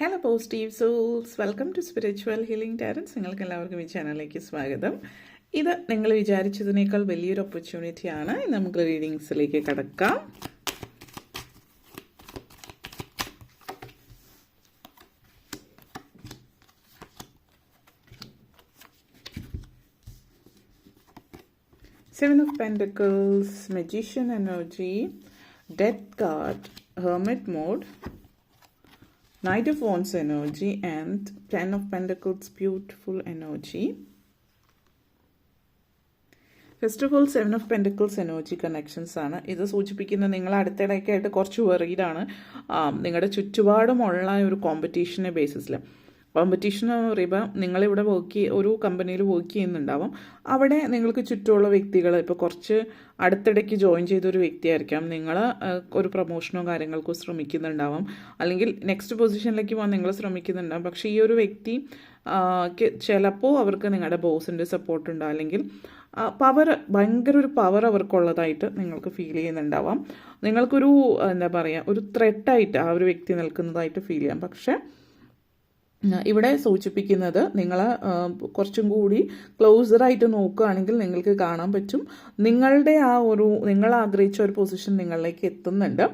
Hello positive souls welcome to spiritual healing tarots നിങ്ങൾക്ക് എല്ലാവർക്കും ഈ ചാനലിലേക്ക് സ്വാഗതം. ഇത് നിങ്ങൾ വിചാരിച്ചതിനേക്കാൾ വലിയൊരു ഓപ്പർച്യൂണിറ്റിയാണ് നമുക്ക് റീഡിങ്സിലേക്ക് കടക്കാം. Seven of Pentacles, Magician energy, Death card, Hermit mode, Knight of Wands energy, and Ten of Pentacles, beautiful energy. First of all seven of pentacles energy connections ആണ്. ഇത് സൂചിപ്പിക്കുന്നത് നിങ്ങൾ അടുത്തിടയ്ക്കായിട്ട് കുറച്ച് വെറിയിലാണ് നിങ്ങളുടെ ചുറ്റുപാടുമുള്ള ഒരു കോമ്പറ്റീഷനെ ബേസിസിൽ കോമ്പറ്റീഷൻ എന്ന് പറയുമ്പോൾ നിങ്ങളിവിടെ വർക്ക് ഒരു കമ്പനിയിൽ വർക്ക് ചെയ്യുന്നുണ്ടാവും. അവിടെ നിങ്ങൾക്ക് ചുറ്റുമുള്ള വ്യക്തികൾ ഇപ്പോൾ കുറച്ച് അടുത്തിടയ്ക്ക് ജോയിൻ ചെയ്തൊരു വ്യക്തിയായിരിക്കാം. നിങ്ങൾ ഒരു പ്രൊമോഷനോ കാര്യങ്ങൾക്കോ ശ്രമിക്കുന്നുണ്ടാവും. അല്ലെങ്കിൽ നെക്സ്റ്റ് പൊസിഷനിലേക്ക് പോകാൻ നിങ്ങൾ ശ്രമിക്കുന്നുണ്ടാവും. പക്ഷേ ഈ ഒരു വ്യക്തി ചിലപ്പോൾ അവർക്ക് നിങ്ങളുടെ ബോസിന്റെ സപ്പോർട്ട് ഉണ്ടോ? അല്ലെങ്കിൽ പവർ ഭയങ്കര ഒരു പവർ അവർക്കുള്ളതായിട്ട് നിങ്ങൾക്ക് ഫീൽ ചെയ്യുന്നുണ്ടാവാം. നിങ്ങൾക്കൊരു എന്താ പറയുക ഒരു ത്രെട്ടായിട്ട് ആ ഒരു വ്യക്തി നിൽക്കുന്നതായിട്ട് ഫീൽ ചെയ്യാം. പക്ഷേ ഇവിടെ സൂചിപ്പിക്കുന്നത് നിങ്ങൾ കുറച്ചും കൂടി ക്ലോസറായിട്ട് നോക്കുകയാണെങ്കിൽ നിങ്ങൾക്ക് കാണാൻ പറ്റും. നിങ്ങളുടെ ആ ഒരു നിങ്ങൾ ആഗ്രഹിച്ച ഒരു പൊസിഷൻ നിങ്ങളിലേക്ക് എത്തുന്നുണ്ട്.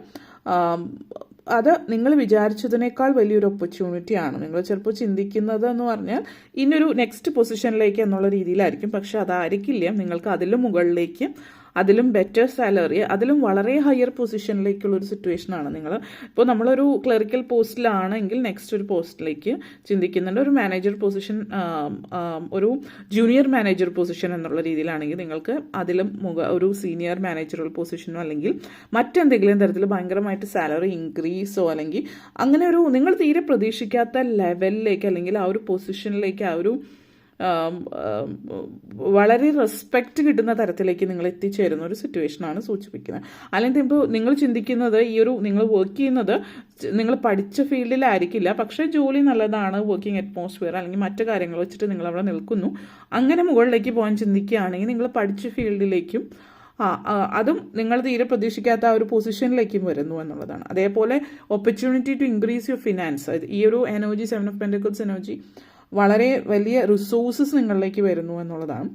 അത് നിങ്ങൾ വിചാരിച്ചതിനേക്കാൾ വലിയൊരു ഓപ്പർച്യൂണിറ്റിയാണ് നിങ്ങൾ ചിലപ്പോൾ ചിന്തിക്കുന്നത് എന്ന് പറഞ്ഞാൽ ഇനിയൊരു നെക്സ്റ്റ് പൊസിഷനിലേക്ക് എന്നുള്ള രീതിയിലായിരിക്കും. പക്ഷെ അതായിരിക്കില്ല നിങ്ങൾക്ക് അതിലും മുകളിലേക്ക് അതിലും ബെറ്റർ സാലറി അതിലും വളരെ ഹയർ പൊസിഷനിലേക്കുള്ള ഒരു സിറ്റുവേഷൻ ആണ് നിങ്ങൾ ഇപ്പോൾ നമ്മളൊരു ക്ലറിക്കൽ പോസ്റ്റിലാണെങ്കിൽ നെക്സ്റ്റ് ഒരു പോസ്റ്റിലേക്ക് ചിന്തിക്കുന്നുണ്ട്. ഒരു മാനേജർ പൊസിഷൻ ഒരു ജൂനിയർ മാനേജർ പൊസിഷൻ എന്നുള്ള രീതിയിലാണെങ്കിൽ നിങ്ങൾക്ക് അതിലും മുഖ ഒരു സീനിയർ മാനേജറൽ പൊസിഷനോ അല്ലെങ്കിൽ മറ്റെന്തെങ്കിലും തരത്തിൽ ഭയങ്കരമായിട്ട് സാലറി ഇൻക്രീസോ അല്ലെങ്കിൽ അങ്ങനെ ഒരു നിങ്ങൾ തീരെ പ്രതീക്ഷിക്കാത്ത ലെവലിലേക്ക് അല്ലെങ്കിൽ ആ ഒരു പൊസിഷനിലേക്ക് ആ ഒരു വളരെ റെസ്പെക്റ്റ് കിട്ടുന്ന തരത്തിലേക്ക് നിങ്ങൾ എത്തിച്ചേരുന്ന ഒരു സിറ്റുവേഷനാണ് സൂചിപ്പിക്കുന്നത്. അല്ലെങ്കിൽ ഇപ്പോൾ നിങ്ങൾ ചിന്തിക്കുന്നത് ഈ ഒരു നിങ്ങൾ വർക്ക് ചെയ്യുന്നത് നിങ്ങൾ പഠിച്ച ഫീൽഡിലായിരിക്കില്ല പക്ഷേ ജോലി നല്ലതാണ് വർക്കിംഗ് അറ്റ്മോസ്ഫിയർ അല്ലെങ്കിൽ മറ്റു കാര്യങ്ങൾ വെച്ചിട്ട് നിങ്ങൾ അവിടെ നിൽക്കുന്നു. അങ്ങനെ മുകളിലേക്ക് പോകാൻ ചിന്തിക്കുകയാണെങ്കിൽ നിങ്ങൾ പഠിച്ച ഫീൽഡിലേക്കും അതും നിങ്ങൾ തീരെ പ്രതീക്ഷിക്കാത്ത ആ ഒരു പൊസിഷനിലേക്കും വരുന്നു എന്നുള്ളതാണ്. അതേപോലെ opportunity to increase your finance ഈ ഒരു energy seven of pentacles energy വളരെ വലിയ റിസോഴ്സസ് നിങ്ങളിലേക്ക് വരുന്നു എന്നുള്ളതാണ്.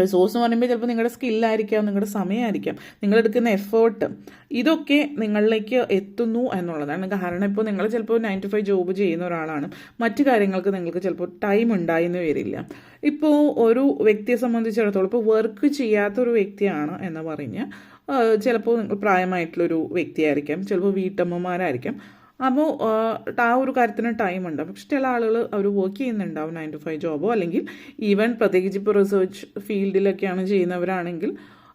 റിസോഴ്സ് എന്ന് പറയുമ്പോൾ ചിലപ്പോൾ നിങ്ങളുടെ സ്കില്ലായിരിക്കാം നിങ്ങളുടെ സമയമായിരിക്കാം നിങ്ങളെടുക്കുന്ന എഫേർട്ട് ഇതൊക്കെ നിങ്ങളിലേക്ക് എത്തുന്നു എന്നുള്ളതാണ്. കാരണം ഇപ്പോൾ നിങ്ങൾ ചിലപ്പോൾ നയൻ ടു ഫൈവ് ജോബ് ചെയ്യുന്ന ഒരാളാണ്. മറ്റു കാര്യങ്ങൾക്ക് നിങ്ങൾക്ക് ചിലപ്പോൾ ടൈം ഉണ്ടായിന്ന് വരില്ല. ഇപ്പോൾ ഒരു വ്യക്തിയെ സംബന്ധിച്ചിടത്തോളം ഇപ്പോൾ വർക്ക് ചെയ്യാത്തൊരു വ്യക്തിയാണ് എന്ന് പറഞ്ഞ് ചിലപ്പോൾ പ്രായമായിട്ടുള്ളൊരു വ്യക്തിയായിരിക്കാം ചിലപ്പോൾ വീട്ടമ്മമാരായിരിക്കാം. അപ്പോൾ ആ ഒരു കാര്യത്തിന് ടൈം ഉണ്ട്. പക്ഷെ ചില ആളുകൾ അവർ വർക്ക് ചെയ്യുന്നുണ്ടാവും നയൻ ടു ഫൈവ് ജോബോ അല്ലെങ്കിൽ ഈവൻ പ്രത്യേകിച്ച് ഇപ്പോൾ റിസർച്ച് ഫീൽഡിലൊക്കെയാണ് ചെയ്യുന്നവരാണെങ്കിൽ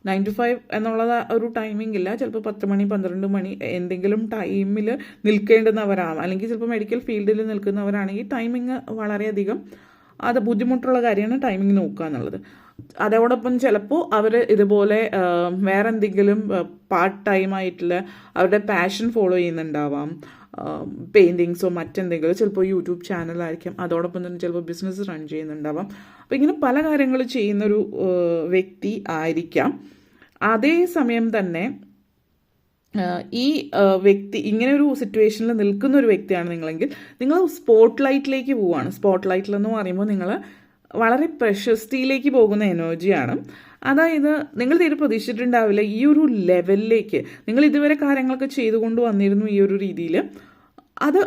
നയൻ ടു ഫൈവ് എന്നുള്ളത് ഒരു ടൈമിംഗ് ഇല്ല. ചിലപ്പോൾ പത്ത് മണി പന്ത്രണ്ട് മണി എന്തെങ്കിലും ടൈമിൽ നിൽക്കേണ്ടുന്നവരാണ് അല്ലെങ്കിൽ ചിലപ്പോൾ മെഡിക്കൽ ഫീൽഡിൽ നിൽക്കുന്നവരാണെങ്കിൽ ടൈമിങ് വളരെയധികം അത് ബുദ്ധിമുട്ടുള്ള കാര്യമാണ് ടൈമിംഗ് നോക്കുക എന്നുള്ളത്. അതോടൊപ്പം ചിലപ്പോൾ അവർ ഇതുപോലെ വേറെ എന്തെങ്കിലും പാർട്ട് ടൈം ആയിട്ടുള്ള അവരുടെ പാഷൻ ഫോളോ ചെയ്യുന്നുണ്ടാവാം. പെയിന്റിങ്സോ മറ്റെന്തെങ്കിലും ചിലപ്പോൾ യൂട്യൂബ് ചാനലായിരിക്കും അതോടൊപ്പം തന്നെ ചിലപ്പോൾ ബിസിനസ് റൺ ചെയ്യുന്നുണ്ടാവാം. അപ്പോൾ ഇങ്ങനെ പല കാര്യങ്ങൾ ചെയ്യുന്നൊരു വ്യക്തി ആയിരിക്കാം. അതേ സമയം തന്നെ ഈ വ്യക്തി ഇങ്ങനെ ഒരു സിറ്റുവേഷനിൽ നിൽക്കുന്ന ഒരു വ്യക്തിയാണ് നിങ്ങളെങ്കിൽ നിങ്ങൾ സ്പോട്ട് ലൈറ്റിലേക്ക് പോവുകയാണ് സ്പോട്ട് ലൈറ്റിൽ എന്ന് പറയുമ്പോൾ നിങ്ങൾ വളരെ പ്രശസ്തിയിലേക്ക് പോകുന്ന എനർജിയാണ് അതായത് നിങ്ങൾ തീരെ പ്രതീക്ഷിച്ചിട്ടുണ്ടാവില്ല ഈ ഒരു ലെവലിലേക്ക് നിങ്ങൾ ഇതുവരെ കാര്യങ്ങളൊക്കെ ചെയ്തുകൊണ്ട് വന്നിരുന്നു ഈ ഒരു രീതിയിൽ അത്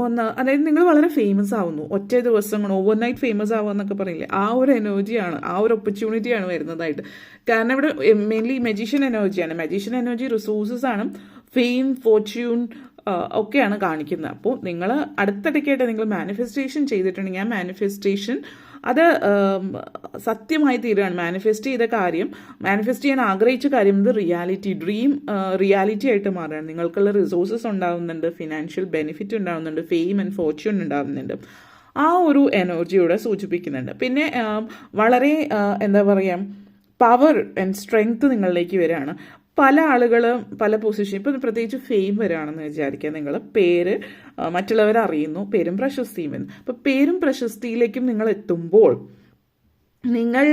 വന്ന അതായത് നിങ്ങൾ വളരെ ഫേമസ് ആവുന്നു. ഒറ്റ ദിവസം ഓവർ നൈറ്റ് ഫേമസ് ആവുക എന്നൊക്കെ പറയില്ലേ? ആ ഒരു എനർജിയാണ് ആ ഒരു ഓപ്പർച്യൂണിറ്റിയാണ് വരുന്നതായിട്ട്. കാരണം ഇവിടെ മെയിൻലി മെജീഷ്യൻ എനർജിയാണ് മെജീഷ്യൻ എനർജി റിസോഴ്സസ് ആണ് ഫെയിം ഫോർച്യൂൺ ഒക്കെയാണ് കാണിക്കുന്നത്. അപ്പോൾ നിങ്ങൾ അടുത്തിടയ്ക്കായിട്ട് നിങ്ങൾ മാനിഫെസ്റ്റേഷൻ ചെയ്തിട്ടുണ്ടെങ്കിൽ ആ മാനിഫെസ്റ്റേഷൻ അത് സത്യമായി തീരുകയാണ്. മാനിഫെസ്റ്റ് ചെയ്ത കാര്യം മാനിഫെസ്റ്റ് ചെയ്യാൻ ആഗ്രഹിച്ച കാര്യം ഇത് റിയാലിറ്റി ഡ്രീം റിയാലിറ്റി ആയിട്ട് മാറുകയാണ്. നിങ്ങൾക്കുള്ള റിസോഴ്സസ് ഉണ്ടാകുന്നുണ്ട് ഫിനാൻഷ്യൽ ബെനിഫിറ്റ് ഉണ്ടാകുന്നുണ്ട് ഫെയിം ആൻഡ് ഫോർച്യൂൺ ഉണ്ടാകുന്നുണ്ട് ആ ഒരു എനർജിയോടെ സൂചിപ്പിക്കുന്നുണ്ട്. പിന്നെ വളരെ എന്താ പറയുക പവർ ആൻഡ് സ്ട്രെങ്ത് നിങ്ങളിലേക്ക് വരികയാണ്. പല ആളുകൾ പല പൊസിഷൻ ഇപ്പം പ്രത്യേകിച്ച് ഫെയിം വരാണെന്ന് വിചാരിക്കുക നിങ്ങൾ പേര് മറ്റുള്ളവർ അറിയുന്നു. പേരും പ്രശസ്തിയും വരുന്നു. അപ്പം പേരും പ്രശസ്തിയിലേക്കും നിങ്ങൾ എത്തുമ്പോൾ നിങ്ങൾ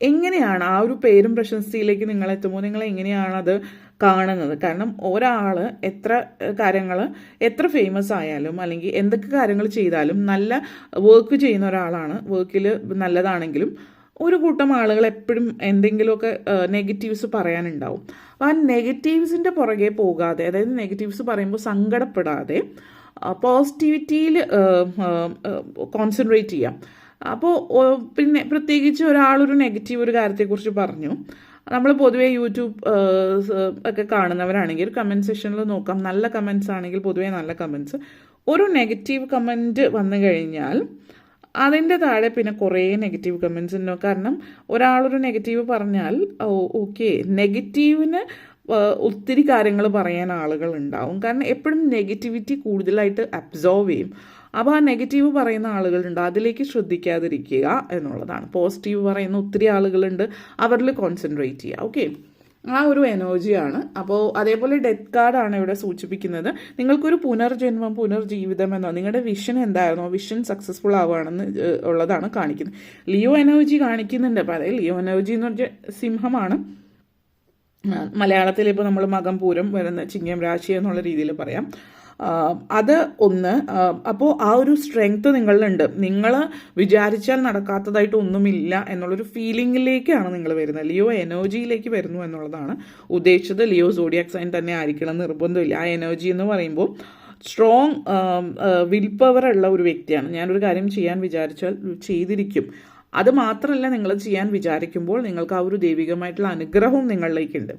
എങ്ങനെയാണ് ആ ഒരു പേരും പ്രശസ്തിയിലേക്ക് നിങ്ങൾ എത്തുമ്പോൾ നിങ്ങൾ എങ്ങനെയാണ് അത് കാണുന്നത്? കാരണം ഒരാൾ എത്ര കാര്യങ്ങൾ എത്ര ഫേമസ് ആയാലും അല്ലെങ്കിൽ എന്തൊക്കെ കാര്യങ്ങൾ ചെയ്താലും നല്ല വർക്ക് ചെയ്യുന്ന ഒരാളാണ്. വർക്കിൽ നല്ലതാണെങ്കിലും ഒരു കൂട്ടം ആളുകൾ എപ്പോഴും എന്തെങ്കിലുമൊക്കെ നെഗറ്റീവ്സ് പറയാനുണ്ടാവും. അപ്പോൾ ആ നെഗറ്റീവ്സിന്റെ പുറകെ പോകാതെ അതായത് നെഗറ്റീവ്സ് പറയുമ്പോൾ സങ്കടപ്പെടാതെ പോസിറ്റിവിറ്റിയിൽ കോൺസെൻട്രേറ്റ് ചെയ്യാം. അപ്പോൾ പിന്നെ പ്രത്യേകിച്ച് ഒരാളൊരു നെഗറ്റീവ് ഒരു കാര്യത്തെക്കുറിച്ച് പറഞ്ഞു. നമ്മൾ പൊതുവേ യൂട്യൂബ് ഒക്കെ കാണുന്നവരാണെങ്കിൽ കമന്റ് സെക്ഷനിൽ നോക്കാം. നല്ല കമൻസ് ആണെങ്കിൽ പൊതുവേ നല്ല കമൻസ് ഒരു നെഗറ്റീവ് കമന്റ് വന്നു കഴിഞ്ഞാൽ അതിന്റെ താഴെ പിന്നെ കുറേ നെഗറ്റീവ് കമൻസ് ഉണ്ടാവും കാരണം ഒരാളൊരു നെഗറ്റീവ് പറഞ്ഞാൽ ഓക്കെ നെഗറ്റീവിന് ഒത്തിരി കാര്യങ്ങൾ പറയാൻ ആളുകൾ ഉണ്ടാവും. കാരണം എപ്പോഴും നെഗറ്റിവിറ്റി കൂടുതലായിട്ട് അബ്സോർവ് ചെയ്യും. അപ്പോൾ ആ നെഗറ്റീവ് പറയുന്ന ആളുകളുണ്ട് അതിലേക്ക് ശ്രദ്ധിക്കാതിരിക്കുക എന്നുള്ളതാണ്. പോസിറ്റീവ് പറയുന്ന ഒത്തിരി ആളുകളുണ്ട്. അവരിൽ കോൺസെൻട്രേറ്റ് ചെയ്യുക. ഓക്കെ ആ ഒരു എനർജിയാണ് അപ്പോൾ അതേപോലെ ഡെത്ത് കാർഡാണ് ഇവിടെ സൂചിപ്പിക്കുന്നത്. നിങ്ങൾക്കൊരു പുനർജന്മം പുനർജീവിതം എന്നോ നിങ്ങളുടെ വിഷൻ എന്തായിരുന്നോ വിഷൻ സക്സസ്ഫുൾ ആവുകയാണെന്ന് ഉള്ളതാണ് കാണിക്കുന്നത്. ലിയോ എനർജി കാണിക്കുന്നുണ്ട്. അപ്പോൾ ലിയോ എനർജി എന്ന് പറഞ്ഞ സിംഹമാണ്. മലയാളത്തിൽ ഇപ്പോൾ നമ്മൾ മകം പൂരം വരുന്ന ചിങ്ങം രാശി എന്നുള്ള രീതിയിൽ പറയാം. അത് ഒന്ന് അപ്പോൾ ആ ഒരു സ്ട്രെങ്ത് നിങ്ങളിലുണ്ട്. നിങ്ങൾ വിചാരിച്ചാൽ നടക്കാത്തതായിട്ട് ഒന്നുമില്ല എന്നുള്ളൊരു ഫീലിംഗിലേക്കാണ് നിങ്ങൾ വരുന്നത്. ലിയോ എനർജിയിലേക്ക് വരുന്നു എന്നുള്ളതാണ് ഉദ്ദേശിച്ചത്. ലിയോ സോഡിയാക് സൈൻ തന്നെ ആയിരിക്കണം നിർബന്ധമില്ല. ആ എനർജി എന്ന് പറയുമ്പോൾ സ്ട്രോങ് വിൽ പവർ ഉള്ള ഒരു വ്യക്തിയാണ്. ഞാനൊരു കാര്യം ചെയ്യാൻ വിചാരിച്ചാൽ ചെയ്തിരിക്കും. അത് മാത്രമല്ല നിങ്ങൾ ചെയ്യാൻ വിചാരിക്കുമ്പോൾ നിങ്ങൾക്ക് ആ ഒരു ദൈവികമായിട്ടുള്ള അനുഗ്രഹവും നിങ്ങളിലേക്കുണ്ട്.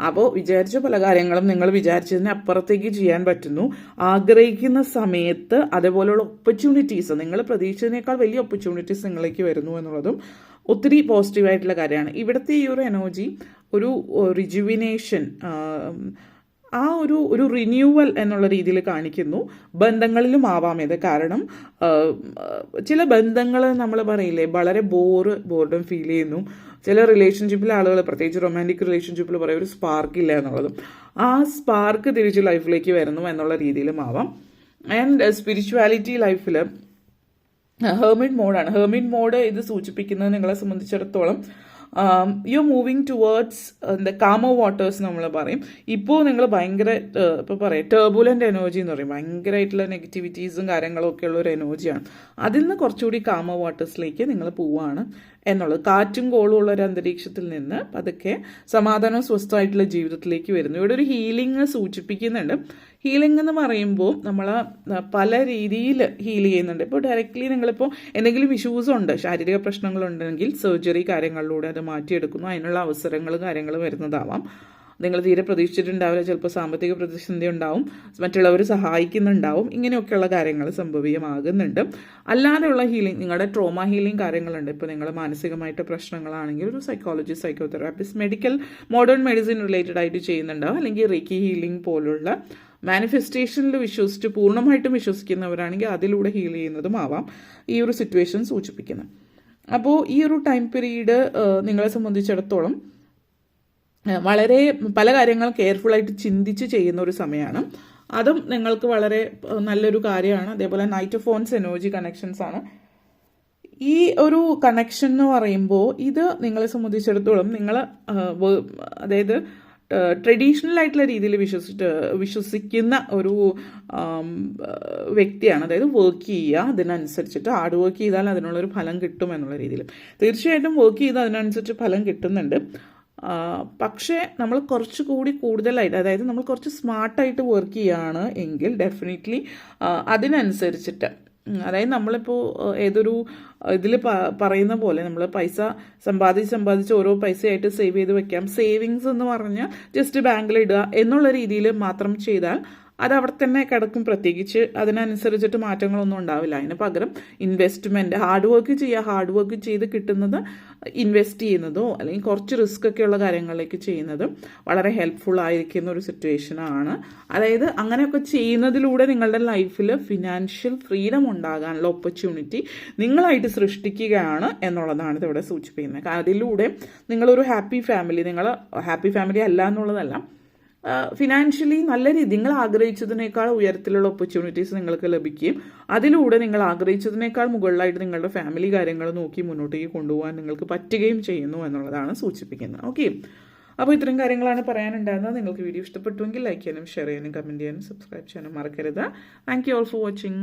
അപ്പോൾ വിചാരിച്ച പല കാര്യങ്ങളും നിങ്ങൾ വിചാരിച്ചതിന് അപ്പുറത്തേക്ക് ചെയ്യാൻ പറ്റുന്നു. ആഗ്രഹിക്കുന്ന സമയത്ത് അതേപോലെയുള്ള ഓപ്പർച്യൂണിറ്റീസ് നിങ്ങൾ പ്രതീക്ഷിച്ചതിനേക്കാൾ വലിയ ഓപ്പർച്യൂണിറ്റീസ് നിങ്ങളിലേക്ക് വരുന്നു എന്നുള്ളതും ഒത്തിരി പോസിറ്റീവായിട്ടുള്ള കാര്യമാണ്. ഇവിടുത്തെ ഈ ഒരു എനർജി ഒരു റിജുവിനേഷൻ ആ ഒരു ഒരു റിന്യൂവൽ എന്നുള്ള രീതിയിൽ കാണിക്കുന്നു. ബന്ധങ്ങളിലും ആവാം ഇത്. കാരണം ചില ബന്ധങ്ങൾ നമ്മൾ പറയില്ലേ വളരെ ബോറ് ബോർഡും ഫീൽ ചെയ്യുന്നു. ചില റിലേഷൻഷിപ്പിലെ ആളുകൾ പ്രത്യേകിച്ച് റൊമാന്റിക് റിലേഷൻഷിപ്പിൽ പറയും ഒരു സ്പാർക്ക് ഇല്ല എന്നുള്ളതും. ആ സ്പാർക്ക് തിരിച്ച് ലൈഫിലേക്ക് വരുന്നു എന്നുള്ള രീതിയിലും ആവാം. ആൻഡ് സ്പിരിച്വാലിറ്റി ലൈഫിൽ ഹെർമിൻ മോഡാണ് ഹെർമിൻ മോഡ് ഇത് സൂചിപ്പിക്കുന്നത് നിങ്ങളെ സംബന്ധിച്ചിടത്തോളം യു മൂവിങ് ടുവേർഡ്സ് എന്താ കാമോ വാട്ടേഴ്സ് നമ്മൾ പറയും. ഇപ്പോൾ നിങ്ങൾ ഭയങ്കര ഇപ്പോൾ പറയാം ടേർബുലന്റ് എനർജി എന്ന് പറയും. ഭയങ്കരമായിട്ടുള്ള നെഗറ്റിവിറ്റീസും കാര്യങ്ങളൊക്കെ ഉള്ള ഒരു എനർജിയാണ് അതിൽ നിന്ന് കുറച്ചുകൂടി കാമോ വാട്ടേഴ്സിലേക്ക് നിങ്ങൾ പോവുകയാണ് എന്നുള്ളത് കാറ്റും കോളും ഉള്ള ഒരു അന്തരീക്ഷത്തിൽ നിന്ന് പതുക്കെ സമാധാനവും സ്വസ്ഥമായിട്ടുള്ള ജീവിതത്തിലേക്ക് വരുന്നു. ഇവിടെ ഒരു ഹീലിംഗ് സൂചിപ്പിക്കുന്നുണ്ട്. ഹീലിംഗ് എന്ന് പറയുമ്പോൾ നമ്മൾ പല രീതിയിൽ ഹീൽ ചെയ്യുന്നുണ്ട്. ഇപ്പോൾ ഡയറക്റ്റ്ലി നിങ്ങളിപ്പോൾ എന്തെങ്കിലും ഇഷ്യൂസ് ഉണ്ട് ശാരീരിക പ്രശ്നങ്ങളുണ്ടെങ്കിൽ സർജറി കാര്യങ്ങളിലൂടെ അത് മാറ്റിയെടുക്കുന്നു. അതിനുള്ള അവസരങ്ങൾ കാര്യങ്ങൾ വരുന്നതാവാം. നിങ്ങൾ തീരെ പ്രതീക്ഷിച്ചിട്ടുണ്ടാവില്ല. ചിലപ്പോൾ സാമ്പത്തിക പ്രതിസന്ധി ഉണ്ടാവും മറ്റുള്ളവർ സഹായിക്കുന്നുണ്ടാവും. ഇങ്ങനെയൊക്കെയുള്ള കാര്യങ്ങൾ സംഭവ്യമാകുന്നുണ്ട്. അല്ലാതെയുള്ള ഹീലിംഗ് നിങ്ങളുടെ ട്രോമ ഹീലിംഗ് കാര്യങ്ങളുണ്ട്. ഇപ്പോൾ നിങ്ങൾ മാനസികമായിട്ട് പ്രശ്നങ്ങളാണെങ്കിൽ ഒരു psychology psychotherapist medical modern medicine related ആയിട്ട് ചെയ്യുന്നുണ്ടാവും. അല്ലെങ്കിൽ റിക്കി ഹീലിംഗ് പോലുള്ള മാനിഫെസ്റ്റേഷനിൽ വിശ്വസിച്ച് പൂർണമായിട്ടും വിശ്വസിക്കുന്നവരാണെങ്കിൽ അതിലൂടെ ഹീൽ ചെയ്യുന്നതും ആവാം ഈ ഒരു സിറ്റുവേഷൻ സൂചിപ്പിക്കുന്നത്. അപ്പോൾ ഈ ഒരു ടൈം പീരീഡ് നിങ്ങളെ സംബന്ധിച്ചിടത്തോളം വളരെ പല കാര്യങ്ങൾ കെയർഫുള്ളായിട്ട് ചിന്തിച്ച് ചെയ്യുന്ന ഒരു സമയമാണ് അതും നിങ്ങൾക്ക് വളരെ നല്ലൊരു കാര്യമാണ്. അതേപോലെ നൈറ്റ് ഫോൺസ് എനർജി കണക്ഷൻസ് ആണ്. ഈ ഒരു കണക്ഷൻ എന്ന് പറയുമ്പോൾ ഇത് നിങ്ങളെ സംബന്ധിച്ചിടത്തോളം നിങ്ങൾ അതായത് ട്രഡീഷണൽ ആയിട്ടുള്ള രീതിയിൽ വിശ്വസിച്ച് വിശ്വസിക്കുന്ന ഒരു വ്യക്തിയാണ്. അതായത് വർക്ക് ചെയ്യുക അതിനനുസരിച്ചിട്ട് ഹാർഡ് വർക്ക് ചെയ്താൽ അതിനുള്ളൊരു ഫലം കിട്ടും എന്നുള്ള രീതിയിൽ. തീർച്ചയായിട്ടും വർക്ക് ചെയ്ത് അതിനനുസരിച്ച് ഫലം കിട്ടുന്നുണ്ട്. പക്ഷേ നമ്മൾ കുറച്ചുകൂടി കൂടുതലായിട്ട് അതായത് നമ്മൾ കുറച്ച് സ്മാർട്ടായിട്ട് വർക്ക് ചെയ്യുകയാണ് എങ്കിൽ ഡെഫിനറ്റ്ലി അതിനനുസരിച്ചിട്ട് അതായത് നമ്മളിപ്പോൾ ഏതൊരു ഇതിൽ പറയുന്ന പോലെ നമ്മൾ പൈസ സമ്പാദിച്ച് സമ്പാദിച്ച് ഓരോ പൈസയായിട്ട് സേവ് ചെയ്ത് വെക്കാം. സേവിങ്സ് എന്ന് പറഞ്ഞാൽ ജസ്റ്റ് ബാങ്കിൽ ഇടുക എന്നുള്ള രീതിയിൽ മാത്രം ചെയ്താൽ അത് അവിടെ തന്നെ കിടക്കും. പ്രത്യേകിച്ച് അതിനനുസരിച്ചിട്ട് മാറ്റങ്ങളൊന്നും ഉണ്ടാവില്ല. അതിന് പകരം ഇൻവെസ്റ്റ്മെന്റ് ഹാർഡ് വർക്ക് ചെയ്യുക. ഹാർഡ് വർക്ക് ചെയ്ത് കിട്ടുന്നത് ഇൻവെസ്റ്റ് ചെയ്യുന്നതോ അല്ലെങ്കിൽ കുറച്ച് റിസ്ക് ഒക്കെ ഉള്ള കാര്യങ്ങളിലേക്ക് ചെയ്യുന്നതും വളരെ ഹെൽപ്ഫുൾ ആയിരിക്കുന്ന ഒരു സിറ്റുവേഷനാണ് അതായത് അങ്ങനെയൊക്കെ ചെയ്യുന്നതിലൂടെ നിങ്ങളുടെ ലൈഫിൽ ഫിനാൻഷ്യൽ ഫ്രീഡം ഉണ്ടാകാനുള്ള ഓപ്പർച്യൂണിറ്റി നിങ്ങളായിട്ട് സൃഷ്ടിക്കുകയാണ് എന്നുള്ളതാണ് ഇതിവിടെ സൂചിപ്പിക്കുന്നത്. അതിലൂടെ നിങ്ങളൊരു ഹാപ്പി ഫാമിലി നിങ്ങൾ ഹാപ്പി ഫാമിലി അല്ല എന്നുള്ളതല്ല ഫിനാൻഷ്യലി നല്ല രീതി നിങ്ങൾ ആഗ്രഹിച്ചതിനേക്കാൾ ഉയരത്തിലുള്ള ഓപ്പർച്യൂണിറ്റീസ് നിങ്ങൾക്ക് ലഭിക്കുകയും അതിലൂടെ നിങ്ങൾ ആഗ്രഹിച്ചതിനേക്കാൾ മുകളിലായിട്ട് നിങ്ങളുടെ ഫാമിലി കാര്യങ്ങൾ നോക്കി മുന്നോട്ടേക്ക് കൊണ്ടുപോകാൻ നിങ്ങൾക്ക് പറ്റുകയും ചെയ്യുന്നു എന്നുള്ളതാണ് സൂചിപ്പിക്കുന്നത്. ഓക്കെ അപ്പോൾ ഇത്തരം കാര്യങ്ങളാണ് പറയാനുണ്ടായിരുന്നത്. നിങ്ങൾക്ക് വീഡിയോ ഇഷ്ടപ്പെട്ടുവെങ്കിൽ ലൈക്ക് ചെയ്യാനും ഷെയർ ചെയ്യാനും കമന്റ് ചെയ്യാനും സബ്സ്ക്രൈബ് ചെയ്യാനും മറക്കരുത്. Thank you all for watching